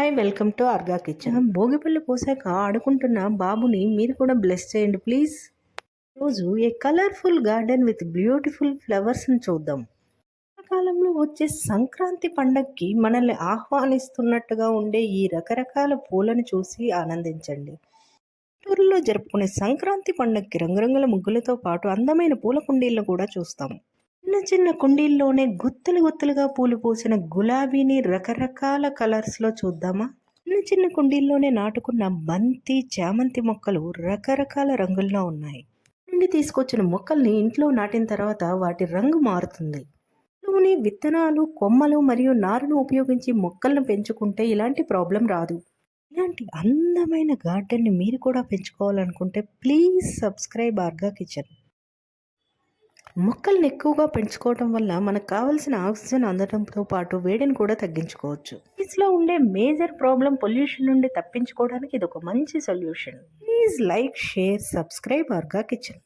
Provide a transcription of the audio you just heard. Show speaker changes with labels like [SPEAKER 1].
[SPEAKER 1] Hi welcome to Arga kitchen. భోగిపల్లి పోసాక ఆడుకుంటున్న బాబుని మీరు కూడా బ్లెస్ చేయండి ప్లీజ్. రోజు a colourful garden with beautiful ఫ్లవర్స్ని చూద్దాం. కాలంలో వచ్చే సంక్రాంతి పండగకి మనల్ని ఆహ్వానిస్తున్నట్టుగా ఉండే ఈ రకరకాల పూలను చూసి ఆనందించండి. ఊరిలో జరుపుకునే సంక్రాంతి పండగకి రంగురంగుల ముగ్గులతో పాటు అందమైన పూల కుండీలను కూడా చూస్తాం. చిన్న చిన్న కుండీల్లోనే గుత్తులు గుత్తులుగా పూలు పూసిన గులాబీని రకరకాల కలర్స్లో చూద్దామా? చిన్న చిన్న కుండీల్లోనే నాటుకున్న బంతి చామంతి మొక్కలు రకరకాల రంగుల్లో ఉన్నాయి. నుండి తీసుకొచ్చిన మొక్కల్ని ఇంట్లో నాటిన తర్వాత వాటి రంగు మారుతుంది. లోని విత్తనాలు కొమ్మలు మరియు నారును ఉపయోగించి మొక్కలను పెంచుకుంటే ఇలాంటి ప్రాబ్లం రాదు. ఇలాంటి అందమైన గార్డెన్ని మీరు కూడా పెంచుకోవాలనుకుంటే ప్లీజ్ సబ్స్క్రైబ్ ఆర్గా కిచెన్ మొక్కల్ని ఎక్కువగా పెంచుకోవడం వల్ల మనకు కావాల్సిన ఆక్సిజన్ అందడంతో పాటు వేడిని కూడా తగ్గించుకోవచ్చు. లో ఉండే మేజర్ ప్రాబ్లం పొల్యూషన్ నుండి తప్పించుకోవడానికి ఇది ఒక మంచి solution. Please like share subscribe Arga kitchen